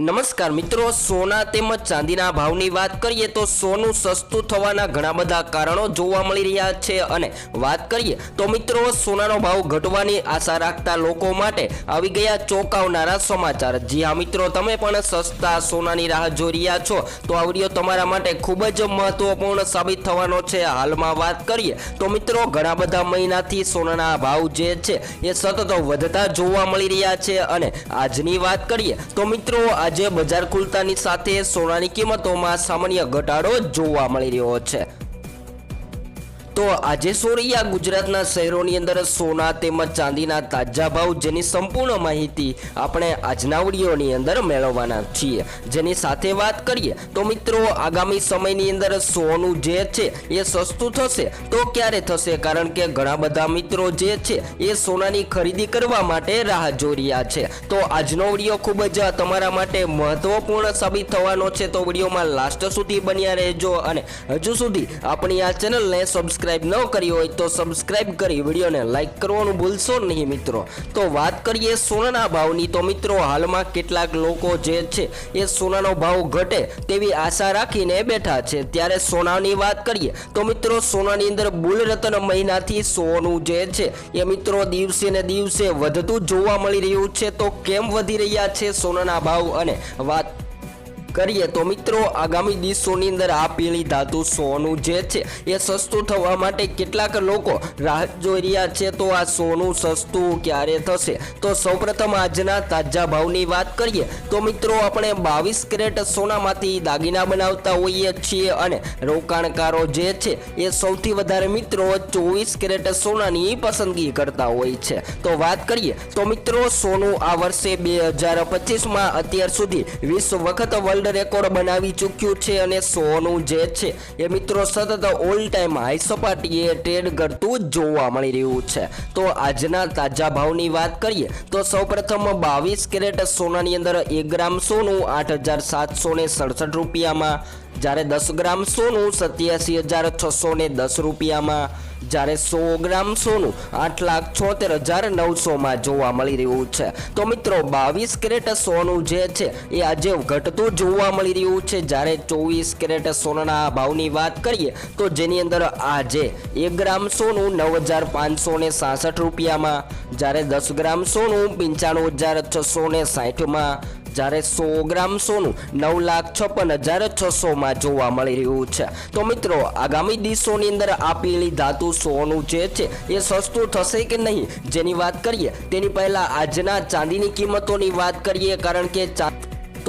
નમસ્કાર મિત્રો, સોના તેમજ ચાંદીના ભાવની વાત કરીએ તો સોનું સસ્તું થવાના ઘણા બધા કારણો જોવા મળી રહ્યા છે અને વાત કરીએ તો મિત્રો, સોનાનો ભાવ ઘટવાની આશા રાખતા લોકો માટે આવી ગયા ચોંકાવનારા સમાચાર. જી હા મિત્રો, તમે પણ સસ્તા સોનાની રાહ જોઈ રહ્યા છો તો આ વીડિયો તમારા માટે ખૂબ જ મહત્વપૂર્ણ સાબિત થવાનો છે. હાલમાં વાત કરીએ તો મિત્રો, ઘણા બધા મહિનાથી સોનાના ભાવ જે છે એ સતત વધતા જોવા મળી રહ્યા છે અને આજની વાત કરીએ તો મિત્રો આજે બજાર ખુલતાની સાથે સોનાની કિંમતોમાં સામાન્ય ઘટાડો જોવા મળી રહ્યો છે. તો આજે સોરિયા ગુજરાતના શહેરોની અંદર સોના તેમજ ચાંદીના તાજા ભાવ જેની સંપૂર્ણ માહિતી આપણે આજના વિડીયોની અંદર મેળવવાના છીએ. જેની સાથે વાત કરીએ તો મિત્રો, આગામી સમયની અંદર સોનું જે છે એ સસ્તું થશે. તો ક્યારે થશે? કારણ કે ઘણા બધા મિત્રો જે છે એ સોનાની ખરીદી કરવા માટે રાહ જોઈ છે. તો આજનો વીડિયો ખૂબ જ તમારા માટે મહત્વપૂર્ણ સાબિત થવાનો છે. તો વિડીયોમાં લાસ્ટ સુધી બન્યા રહેજો અને હજુ સુધી આપણી આ ચેનલને સબસ્ક્રાઇબ ન કરી હોય તો સબસ્ક્રાઇબ કરી વિડીયોને લાઇક કરવાનું ભૂલશો નહીં મિત્રો. તો વાત કરીએ સોનાના ભાવની, તો મિત્રો હાલમાં કેટલાક લોકો જે છે, એ સોનાનો ભાવ ઘટે તેવી આશા રાખીને બેઠા છે. ત્યારે સોનાની વાત કરીએ, તો મિત્રો સોનાની અંદર બુલરતન મહિનાથી સોનું જે છે, એ મિત્રો દિવસે ને દિવસે વધતું જોવા મળી રહ્યું છે. તો કેમ વધી રહ્યા છે સોનાના ભાવ? અને વાત કરીએ તો મિત્રો, આગામી દિવસોની અંદર આ પીળી ધાતુ સોનું જે છે, એ સસ્તું થવા માટે કેટલાક લોકો રાહ જોઈ રહ્યા છે. તો આ સોનું સસ્તું ક્યારે થશે? તો સૌપ્રથમ આજના તાજા ભાવની વાત કરીએ તો મિત્રો, આપણે બાવીસ કેરેટ સોનામાંથી દાગીના બનાવતા હોઈએ છીએ અને રોકાણકારો જે છે, એ સૌથી વધારે મિત્રો ચોવીસ કેરેટ સોનાની પસંદગી કરતા હોય છે. તો વાત કરીએ તો મિત્રો, સોનું આ વર્ષે બે હજાર પચીસમાં અત્યાર સુધી વીસ વખત વર્લ્ડ રેકોર્ડ બનાવી ચૂક્યું છે અને સોનું જે છે એ મિત્રો સતત ઓલ ટાઈમ હાઈ સપાટીએ ટ્રેડ કરતું જોવા મળી રહ્યું છે. તો આજના તાજા ભાવની વાત કરીએ, તો સૌપ્રથમ બાવીસ કેરેટ સોનાની અંદર એક ગ્રામ સોનું આઠ હજાર સાતસો સડસઠ રૂપિયામાં જ્યારે દસ ગ્રામ સોનું સત્યાસી હજાર છસો ને દસ રૂપિયામાં, જ્યારે સો ગ્રામ સોનું આઠ લાખ છોતેર હજાર નવસોમાં જોવા મળી રહ્યું છે. તો મિત્રો, બાવીસ કેરેટ સોનું જે છે, એ આજે ઘટતું જોવા મળી રહ્યું છે. જ્યારે ચોવીસ કેરેટ સોનાના ભાવની વાત કરીએ, તો જેની અંદર આજે એક ગ્રામ સોનું નવ હજાર પાંચસો ને સાસઠ રૂપિયામાં, જ્યારે દસ ગ્રામ સોનું પંચાણું હજાર છસો ને સાઠમાં જ્યારે સો ગ્રામ સોનું નવ લાખ છપ્પન હજાર છસોમાં જોવા મળી રહ્યું છે. તો મિત્રો, આગામી દિવસોની અંદર આપેલી ધાતુ સોનું જે છે, એ સસ્તું થશે કે નહીં? જેની વાત કરીએ, તેની પહેલાં આજના ચાંદીની કિંમતોની વાત કરીએ, કારણ કે ચા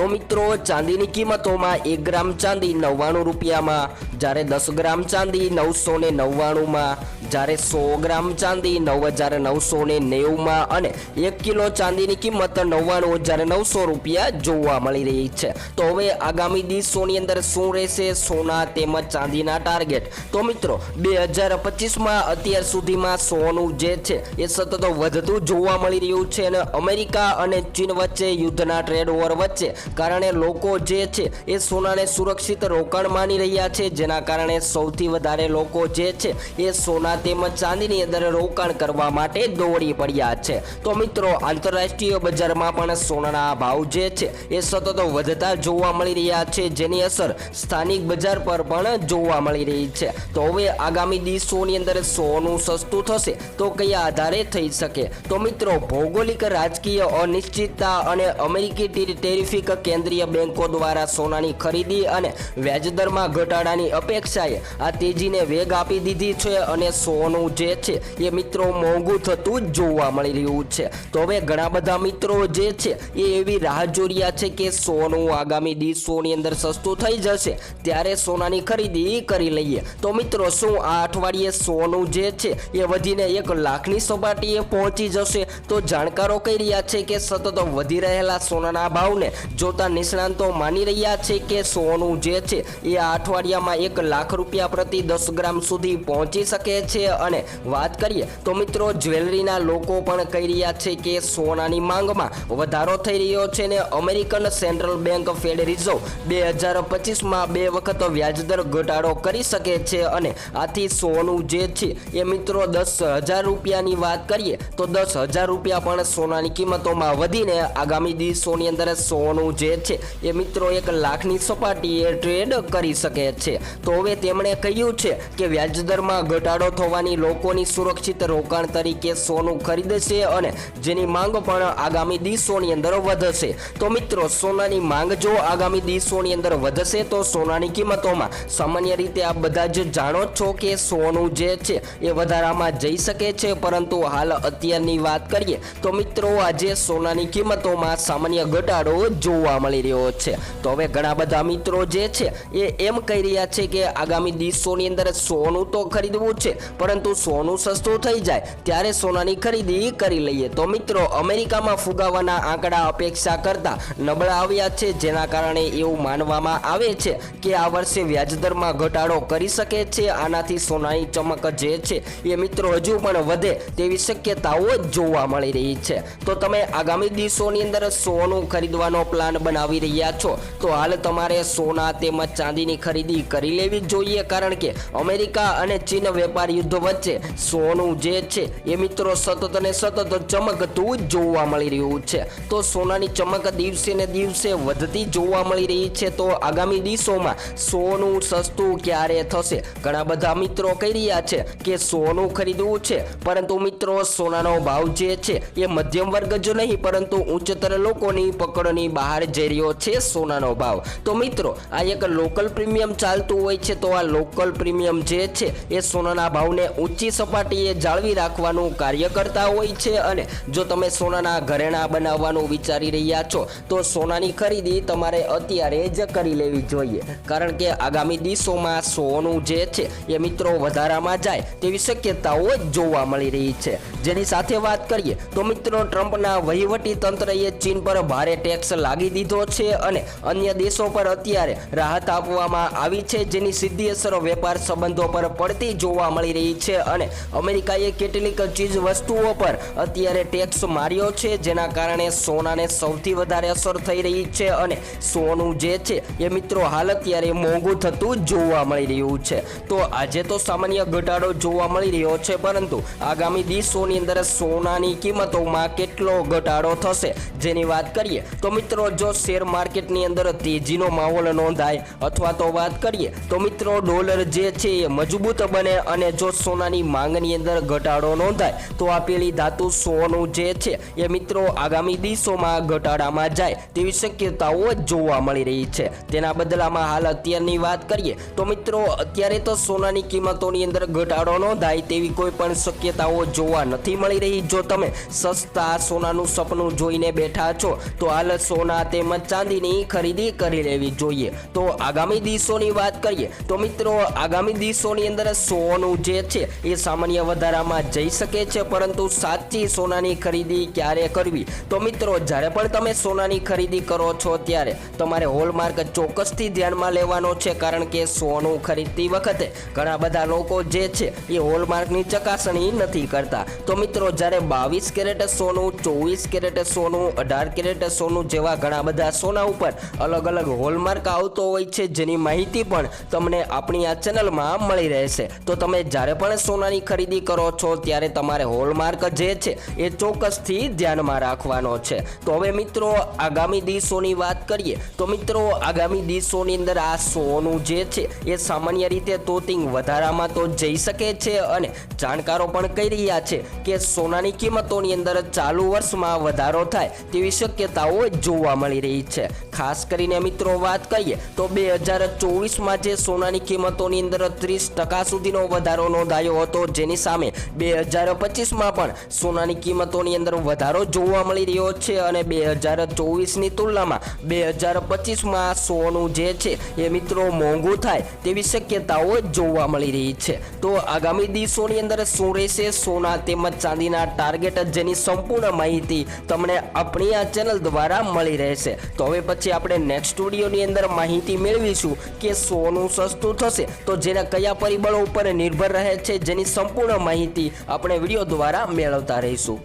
તો મિત્રો, ચાંદીની કિંમતોમાં એક ગ્રામ ચાંદી નવ્વાણું રૂપિયામાં, જ્યારે દસ ગ્રામ ચાંદી નવસો ને નવ્વાણુંમાં, જ્યારે સો ગ્રામ ચાંદી નવ હજાર નવસો ને નેવુંમાં અને એક કિલો ચાંદીની કિંમત નવ્વાણું હજાર નવસો રૂપિયા જોવા મળી રહી છે. તો હવે આગામી દિવસોની અંદર શું રહેશે? સોના તેમજ ચાંદીના ટાર્ગેટ. તો મિત્રો, બે હજાર પચીસમાં અત્યાર સુધીમાં સોનું જે છે, એ સતત વધતું જોવા મળી રહ્યું છે અને અમેરિકા અને ચીન વચ્ચે યુદ્ધના ટ્રેડ વોર વચ્ચે કારણે લોકો જે છે એ સોનાને સુરક્ષિત રોકાણ માની રહ્યા છે. જેના કારણે સૌથી વધારે લોકો જે છે એ સોના તેમજ ચાંદીની અંદર રોકાણ કરવા માટે દોડી પડ્યા છે. તો મિત્રો, આંતરરાષ્ટ્રીય બજારમાં પણ સોનાના ભાવ જે છે એ સતત વધતા જોવા મળી રહ્યા છે. જેની અસર સ્થાનિક બજાર પર પણ જોવા મળી રહી છે. તો હવે આગામી દિવસોની અંદર સોનું સસ્તું થશે તો કયા આધારે થઈ શકે? તો મિત્રો, ભૌગોલિક, રાજકીય અનિશ્ચિતતા અને અમેરિકી ટેરી- ટેરિફિક કેન્દ્રીય બેંકો દ્વારા સોનાની ખરીદી અને વ્યાજદરમાં ઘટાડાની અપેક્ષાએ આ તેજીને વેગ આપી દીધી છે અને સોનું જે છે એ મિત્રો મોંઘું થતું જ જોવા મળી રહ્યું છે. તો હવે ઘણા બધા મિત્રો જે છે એ એવી રાહ જોઈ છે કે સોનું આગામી દિવસોની અંદર સસ્તું થઈ જશે, ત્યારે સોનાની ખરીદી કરી લઈએ. તો મિત્રો, શું આ અઠવાડિયે સોનું જે છે એ વધીને એક લાખની સપાટીએ પહોંચી જશે? તો જાણકારો કહી રહ્યા છે કે સતત વધી રહેલા સોનાના ભાવને જોતા નિષ્ણાંતો માની રહ્યા છે કે સોનું જે છે એ આ અઠવાડિયામાં એક લાખ રૂપિયા પ્રતિ દસ ગ્રામ સુધી પહોંચી શકે છે અને વાત કરીએ તો મિત્રો જ્વેલરીના લોકો પણ કહી રહ્યા છે કે સોનાની માંગમાં વધારો થઈ રહ્યો છે ને American central bank fed reserve બે હજાર પચીસમાં બે વખત વ્યાજદર ઘટાડો કરી શકે છે અને આથી સોનું જે છે એ મિત્રો દસ હજાર રૂપિયાની વાત કરીએ તો દસ હજાર રૂપિયા પણ સોનાની કિંમતોમાં વધીને આગામી દિવસોની અંદર સોનું જે છે. એ મિત્રો એક લાખની સપાટીએ ટ્રેડ કરી શકે છે. તો હવે તેમણે કહ્યું છે કે વ્યાજદરમાં ઘટાડો થવાની લોકોની સુરક્ષિત રોકાણ તરીકે સોનું ખરીદશે અને જેની માંગ પણ આગામી દિવસોની અંદર વધશે. તો મિત્રો, સોનાની માંગ જો આગામી દિવસોની અંદર વધશે, તો સોનાની કિંમતોમાં સામાન્ય રીતે આ બધા જ જાણો છો કે સોનું જે છે, એ વધારામાં જઈ શકે છે. પરંતુ હાલ અત્યારની વાત કરીએ, તો મિત્રો, આજે સોનાની કિંમતોમાં સામાન્ય ઘટાડો જોવા મળી રહ્યો છે. તો હવે ઘણા બધા મિત્રો જે છે, એ એમ કહી રહ્યા છે કે આગામી દિવસોની અંદર સોનું તો ખરીદવું છે, પરંતુ સોનું સસ્તું થઈ જાય, ત્યારે સોનાની ખરીદી કરી લઈએ. તો મિત્રો, અમેરિકામાં ફુગાવાના આંકડા અપેક્ષા કરતા નબળા આવ્યા છે, જેના કારણે એવું માનવામાં આવે છે કે આ વર્ષે વ્યાજદરમાં ઘટાડો કરી શકે છે. આનાથી સોનાની ચમક જે છે, એ મિત્રો હજુ પણ વધે તેવી શક્યતાઓ જોવા મળી રહી છે. તો તમે આગામી દિવસોની અંદર સોનું ખરીદવાનો પ્લાન બનાવી રહ્યા છો. તો હાલ તમારે સોના તેમજ ચાંદીની ખરીદી કરી લેવી જોઈએ કારણ કે અમેરિકા અને ચીન વેપાર યુદ્ધ વચ્ચે સોનું જે છે એ મિત્રો સતત અને સતત ચમકતું જોવા મળી રહ્યું છે. તો સોનાની ચમક દિવસે ને દિવસે વધતી જોવા મળી રહી છે. તો આગામી દિવસોમાં સોનું સસ્તું ક્યારે થશે? ઘણા બધા મિત્રો કહી રહ્યા છે કે સોનું ખરીદવું છે, પરંતુ મિત્રો સોનાનો ભાવ જે છે એ મધ્યમ વર્ગ જ નહીં, પરંતુ ઉચ્ચતર લોકોની પકડની બહાર જઈ રહ્યો છે સોનાનો ભાવ. તો મિત્રો, આ એક લોકલ પ્રીમિયમ ચાલતું હોય છે, તો આ લોકલ પ્રીમિયમ જે છે, એ સોનાના ભાવને ઊંચી સપાટીએ જાળવી રાખવાનું કાર્ય કરતા હોય છે અને જો તમે સોનાના ઘરેણા બનાવવાનું વિચારી રહ્યા છો, તો સોનાની ખરીદી તમારે અત્યારે જ કરી લેવી જોઈએ. કારણ કે આગામી દિવસોમાં સોનું જે છે, એ મિત્રો વધારામાં જાય તેવી શક્યતાઓ જોવા મળી રહી છે. જેની સાથે વાત કરીએ, તો મિત્રો, ટ્રમ્પના વહીવટી તંત્રએ ચીન પર ભારે ટેક્સ લાગી દીધો છે અને અન્ય દેશો પર અત્યારે રાહત આપવામાં આવી છે, જેની સીધી અસરો વેપાર સંબંધો પર પડતી જોવા મળી રહી છે અને અમેરિકાએ કેટલીક ચીજ વસ્તુઓ પર અત્યારે ટેક્સ માર્યો છે, જેના કારણે સોનાને સૌથી વધારે અસર થઈ રહી છે અને સોનું જે છે એ મિત્રો હાલ અત્યારે મોંઘું થતું જોવા મળી રહ્યું છે. તો આજે તો સામાન્ય ઘટાડો જોવા મળી રહ્યો છે, પરંતુ આગામી દિવસોની અંદર સોનાની કિંમતોમાં કેટલો ઘટાડો થશે, જેની વાત કરીએ તો મિત્રો જો શેર માર્કેટની અંદર તેજીનો માહોલ નોંધાય અથવા તો વાત કરીએ તો મિત્રો ડોલર જે છે એ મજબૂત બને અને જો સોનાની માંગની અંદર ઘટાડો નોંધાય, તો આપેલી ધાતુ સોનું જે છે એ મિત્રો આગામી દિવસોમાં ઘટાડામાં જાય તેવી શક્યતાઓ જોવા મળી રહી છે. તેના બદલામાં હાલ અત્યારની વાત કરીએ તો મિત્રો અત્યારે તો સોનાની કિંમતોની અંદર ઘટાડો નોંધાય તેવી કોઈ પણ શક્યતાઓ જોવા નથી મળી રહી. જો તમે સસ્તા સોનાનું સપનું જોઈને બેઠા છો, તો હાલ સોના તેમજ ચાંદીની ખરીદી કરી લેવી જોઈએ. તો આગામી દિવસોની વાત કરીએ, તો મિત્રો આગામી દિવસોની અંદર સોનું જે છે, એ સામાન્ય વધારામાં જઈ શકે છે, પરંતુ સાચી સોનાની ખરીદી ક્યારે કરવી? તો મિત્રો, જ્યારે પણ તમે સોનાની ખરીદી કરો છો, ત્યારે તમારે હોલમાર્ક ચોક્કસથી ધ્યાનમાં લેવાનો છે, કારણ કે સોનું ખરીદતી વખતે ઘણા બધા લોકો જે છે, એ હોલમાર્કની ચકાસણી નથી કરતા. તો મિત્રો, જ્યારે બાવીસ કેરેટ સોનું, ચોવીસ કેરેટ સોનું, અઢાર કેરેટ સોનું જેવા ઘણા બધા સોના ઉપર અલગ અલગ હોલમાર્ક આવતો હોય છે, જેની માહિતી પણ તમને આપણી આ ચેનલમાં મળી રહેશે. તો તમે જ્યારે પણ સોનાની ખરીદી કરો છો, ત્યારે તમારે હોલમાર્ક જે છે, એ ચોક્કસથી ધ્યાનમાં રાખવાનો છે. તો હવે મિત્રો, આગામી દિવસોની વાત કરીએ, તો મિત્રો, આગામી દિવસોની અંદર આ સોનું જે છે, એ સામાન્ય રીતે તોતિંગ વધારામાં તો જઈ શકે છે અને જાણકારો પણ કહી રહ્યા છે કે સોનાની કિંમતોની અંદર ચાલુ વર્ષમાં વધારો થાય તેવી શક્યતાઓ જોવા મળી રહી છે. ખાસ કરીને મિત્રો વાત કરીએ, તો બે હજાર ચોવીસમાં જે સોનાની કિંમતોની અંદર ત્રીસ ટકા સુધીનો વધારો નોંધાયો હતો. જેની સામે બે હજાર પચીસમાં પણ સોનાની કિંમતોની અંદર વધારો જોવા મળી રહ્યો છે અને બે હજાર ચોવીસની તુલનામાં બે હજાર પચીસમાં સોનું જે છે એ મિત્રો મોંઘું થાય તેવી શક્યતાઓ જોવા મળી રહી છે. તો આગામી દિવસોની અંદર શું રહેશે? સોના તેમજ ચાંદીના ટાર્ગેટ જેની સંપૂર્ણ માહિતી તમને આપણી આ ચેનલ દ્વારા મળી રહેશે. તો હવે પછી આપણે નેક્સ્ટ સ્ટુડિયોની અંદર માહિતી મેળવીશું કે સોનું સસ્તું થશે. તો જેના કયા પરિબળો ઉપર નિર્ભર રહે છે જેની સંપૂર્ણ માહિતી આપણે વીડિયો દ્વારા મેળવતા રહીશું.